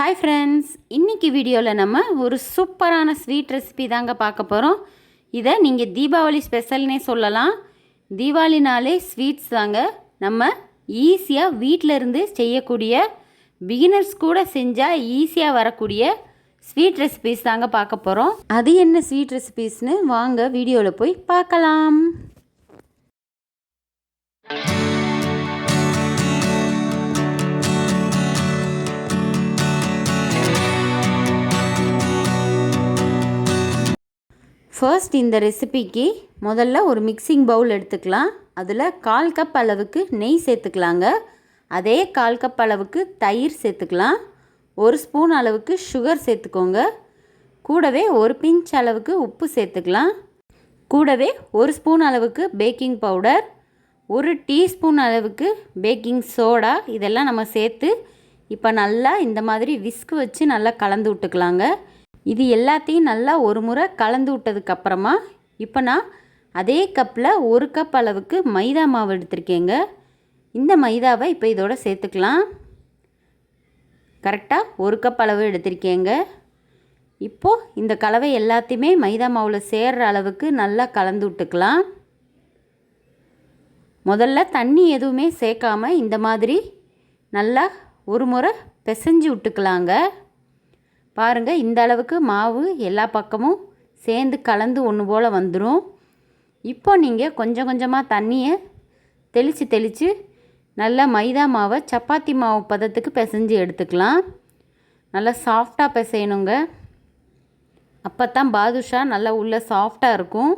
Hi friends இன்றைக்கி வீடியோவில் நம்ம ஒரு சூப்பரான ஸ்வீட் ரெசிபி தாங்க பார்க்க போகிறோம் இதை நீங்கள் தீபாவளி ஸ்பெஷல்னே சொல்லலாம். தீபாவளினாலே ஸ்வீட்ஸ் தாங்க நம்ம ஈஸியாக வீட்டில் இருந்து செய்யக்கூடிய பிகினர்ஸ் கூட செஞ்சால் ஈஸியாக வரக்கூடிய ஸ்வீட் ரெசிபீஸ் தாங்க பார்க்க போகிறோம் அது என்ன ஸ்வீட் ரெசிபீஸ்னு வாங்க வீடியோவில் போய் பார்க்கலாம். ஃபர்ஸ்ட் இந்த ரெசிபிக்கு முதல்ல ஒரு மிக்சிங் பவுல் எடுத்துக்கலாம். அதில் கால் கப் அளவுக்கு நெய் சேர்த்துக்கலாங்க. அதே கால் கப் அளவுக்கு தயிர் சேர்த்துக்கலாம். ஒரு ஸ்பூன் அளவுக்கு சுகர் சேர்த்துக்கோங்க. கூடவே ஒரு பிஞ்ச் அளவுக்கு உப்பு சேர்த்துக்கலாம். கூடவே ஒரு ஸ்பூன் அளவுக்கு பேக்கிங் பவுடர் ஒரு டீஸ்பூன் அளவுக்கு பேக்கிங் சோடா இதெல்லாம் நம்ம சேர்த்து இப்போ நல்லா இந்த மாதிரி விஸ்க் வச்சு நல்லா கலந்து விட்டுக்கலாங்க. இது எல்லாத்தையும் நல்லா ஒரு முறை கலந்து விட்டதுக்கப்புறமா இப்போ நான் அதே கப்பில் ஒரு கப் அளவுக்கு மைதா மாவு எடுத்திருக்கேங்க. இந்த மைதாவை இப்போ இதோட சேர்த்துக்கலாம். கரெக்டாக ஒரு கப் அளவு எடுத்திருக்கேங்க. இப்போது இந்த கலவை எல்லாத்தையுமே மைதா மாவில் சேர்கிற அளவுக்கு நல்லா கலந்து விட்டுக்கலாம். முதல்ல தண்ணி எதுவுமே சேர்க்காமல் இந்த மாதிரி நல்லா ஒரு முறை பிசைஞ்சு விட்டுக்கலாங்க. பாருங்கள் இந்த அளவுக்கு மாவு எல்லா பக்கமும் சேர்ந்து கலந்து ஒன்று போல் வந்துடும் இப்போ நீங்கள் கொஞ்சம் கொஞ்சமாக தண்ணியை தெளித்து தெளித்து நல்லா மைதா மாவை சப்பாத்தி மாவு பதத்துக்கு பிசைஞ்சு எடுத்துக்கலாம். நல்லா சாஃப்டாக பிசையணுங்க. அப்போ தான் பாதுஷா நல்லா உள்ளே சாஃப்டாக இருக்கும்.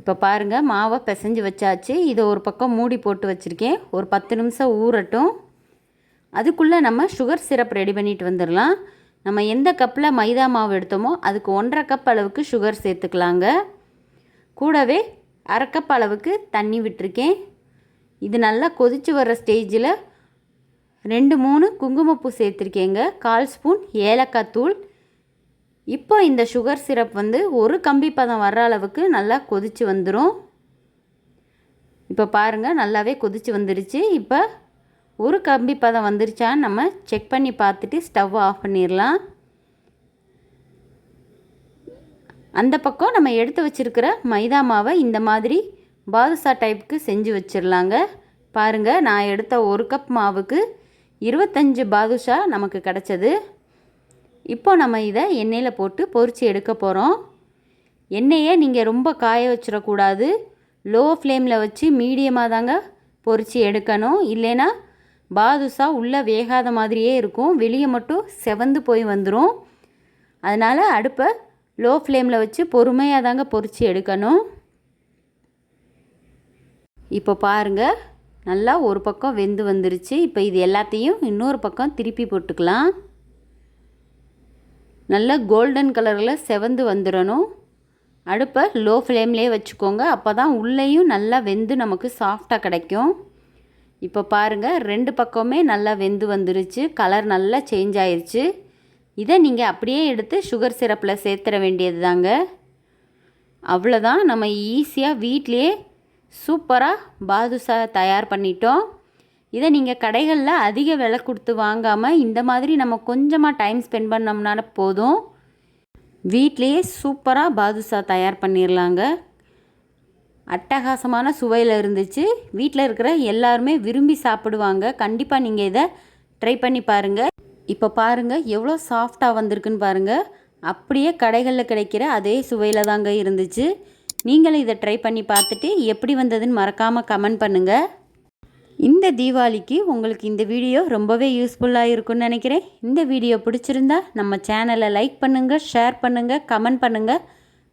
இப்போ பாருங்கள் மாவை பிசைஞ்சு வச்சாச்சு. இதை ஒரு பக்கம் மூடி போட்டு வச்சுருக்கேன். ஒரு பத்து நிமிஷம் ஊறட்டும். அதுக்குள்ளே நம்ம சுகர் சிரப் ரெடி பண்ணிட்டு வந்துடலாம் நம்ம எந்த கப்பில் மைதா மாவு எடுத்தோமோ அதுக்கு ஒன்றரை கப் அளவுக்கு சுகர் சேர்த்துக்கலாங்க. கூடவே அரை கப் அளவுக்கு தண்ணி விட்டுருக்கேன். இது நல்லா கொதித்து வர்ற ஸ்டேஜில் ரெண்டு மூணு குங்குமப்பூ சேர்த்துருக்கேங்க. கால் ஸ்பூன் ஏலக்காய் தூள். இப்போ இந்த சுகர் சிரப் வந்து ஒரு கம்பி பதம் வர்ற அளவுக்கு நல்லா கொதித்து வந்துடும் இப்போ பாருங்கள் நல்லாவே கொதித்து வந்துருச்சு. இப்போ ஒரு கம்பி பதம் வந்துருச்சான்னு நம்ம செக் பண்ணி பார்த்துட்டு ஸ்டவ் ஆஃப் பண்ணிடலாம். அந்த பக்கம் நம்ம எடுத்து வச்சுருக்கிற மைதா மாவை இந்த மாதிரி பாதுஷா டைப்புக்கு செஞ்சு வச்சிடலாங்க. பாருங்கள் நான் எடுத்த ஒரு கப் மாவுக்கு இருபத்தஞ்சு பாதுஷா நமக்கு கிடச்சது. இப்போ நம்ம இதை எண்ணெயில் போட்டு பொரித்து எடுக்க போகிறோம் எண்ணெயை நீங்கள் ரொம்ப காய வச்சிடக்கூடாது. லோ ஃப்ளேமில் வச்சு மீடியமாக தாங்க பொறிச்சு எடுக்கணும். இல்லைன்னா பாதுஷா உள்ளே வேகாத மாதிரியே இருக்கும். வெளியே மட்டும் செவந்து போய் வந்துடும் அதனால் அடுப்பை லோ ஃப்ளேமில் வச்சு பொறுமையாக தாங்க பொரித்து எடுக்கணும். இப்போ பாருங்கள் நல்லா ஒரு பக்கம் வெந்து வந்துருச்சு. இப்போ இது எல்லாத்தையும் இன்னொரு பக்கம் திருப்பி போட்டுக்கலாம். நல்லா கோல்டன் கலரில் செவந்து வந்துடணும் அடுப்பை லோ ஃப்ளேம்லேயே வச்சுக்கோங்க. அப்போ தான் உள்ளேயும் நல்லா வெந்து நமக்கு சாஃப்டாக கிடைக்கும். இப்போ பாருங்கள் ரெண்டு பக்கமே நல்லா வெந்து வந்துருச்சு கலர் நல்லா சேஞ்ச் ஆயிடுச்சு இதை நீங்கள் அப்படியே எடுத்து சுகர் சிரப்பில் சேர்த்துற வேண்டியது தாங்க அவ்வளோதான் நம்ம ஈஸியாக வீட்லேயே சூப்பராக பாதுஷா தயார் பண்ணிட்டோம். இதை நீங்கள் கடைகளில் அதிக விலை கொடுத்து வாங்காமல் இந்த மாதிரி நம்ம கொஞ்சமாக டைம் ஸ்பெண்ட் பண்ணோம்னால போதும். வீட்லேயே சூப்பராக பாதுஷா தயார் பண்ணிடலாங்க அட்டகாசமான சுவையில் இருந்துச்சு. வீட்டில் இருக்கிற எல்லாருமே விரும்பி சாப்பிடுவாங்க. கண்டிப்பாக நீங்கள் இதை ட்ரை பண்ணி பாருங்கள் இப்போ பாருங்கள் எவ்வளோ சாஃப்டாக வந்திருக்குன்னு பாருங்கள் அப்படியே கடைகளில் கிடைக்கிற அதே சுவையில் தாங்க இருந்துச்சு. நீங்களும் இதை ட்ரை பண்ணி பார்த்துட்டு எப்படி வந்ததுன்னு மறக்காமல் கமெண்ட் பண்ணுங்கள் இந்த தீபாவளிக்கு உங்களுக்கு இந்த வீடியோ ரொம்பவே யூஸ்ஃபுல்லாக இருக்கும்னு நினைக்கிறேன். இந்த வீடியோ பிடிச்சிருந்தா நம்ம சேனலை லைக் பண்ணுங்கள் ஷேர் பண்ணுங்கள் கமெண்ட் பண்ணுங்கள்